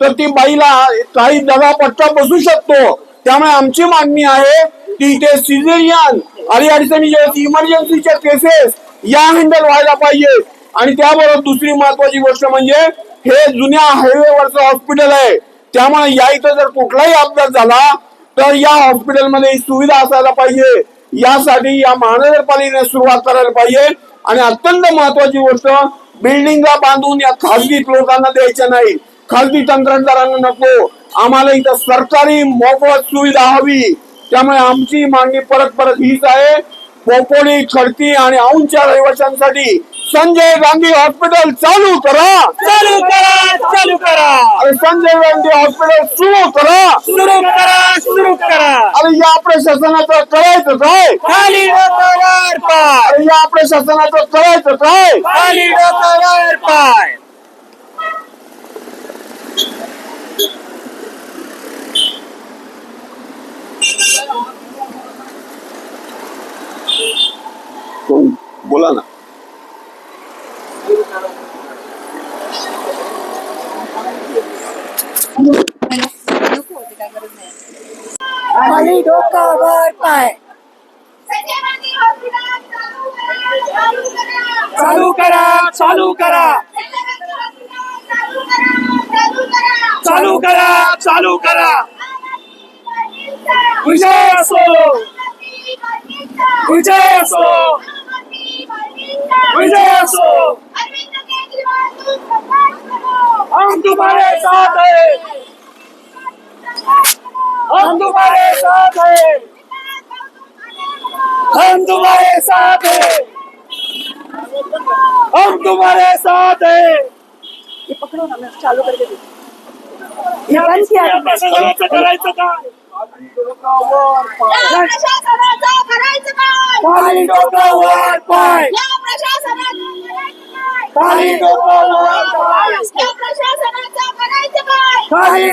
तर ती बाईला काही दगा पट्टा बसू शकतो. त्यामुळे आमची मागणी आहे की इथे सिझेरियन आणि अडचणी इमर्जन्सीच्या केसेस या हँडल व्हायला पाहिजे. आणि त्याबरोबर दुसरी महत्वाची गोष्ट म्हणजे हे जुन्या हायवेवरचं हॉस्पिटल आहे. त्यामुळे या इथं जर कुठलाही अपघात झाला तर या हॉस्पिटलमध्ये ही सुविधा असायला पाहिजे. यासाठी या महानगरपालिकेने सुरुवात करायला पाहिजे. आणि अत्यंत महत्वाची गोष्ट बिल्डिंगला बांधून या खासगी लोकांना द्यायच्या नाही. खासगी कंत्राटदारांना नको. आम्हाला इथं सरकारी मोफत सुविधा हवी. त्यामुळे आमची मागणी परत परत हीच आहे. पोपोली खडकी आणि औंधच्या रहिवाशांसाठी संजय गांधी हॉस्पिटल चालू करा. चालू करा चालू करा. अरे संजय गांधी हॉस्पिटल सुरू करा. सुरू करा सुरू करा. अरे या प्रशासनाचं करायचं काय? खाली डोक्यावर पाय. अरे या प्रशासनाचं करायचं काय? खाली पाय. बोला ना. खाली पाय संजय गांधी हॉस्पिटल चालू करा चालू करा. चालू करा चालू करा. चालू करा चालू करा चालू करा विजय विजय असो. विजय असो. हम तुम्हारे साथ हैं हम तुम्हारे साथ हैं हम तुम्हारे साथ हैं हम तुम्हारे साथ हैं ये पकड़ो ना मैं चालू करके देती करायचं काय पाय पाय.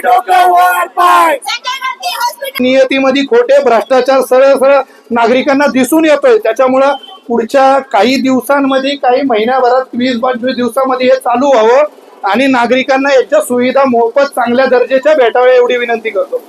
पाय. हॉस्पिटल नियतीमध्ये खोटे भ्रष्टाचार सरळ सरळ नागरिकांना दिसून येतोय. त्याच्यामुळं पुढच्या काही दिवसांमध्ये काही महिन्याभरात वीस पंचवीस दिवसामध्ये हे चालू व्हावं आणि नागरिकांना याच्या सुविधा मोफत चांगल्या दर्जाच्या भेटाव्या एवढी विनंती करतो.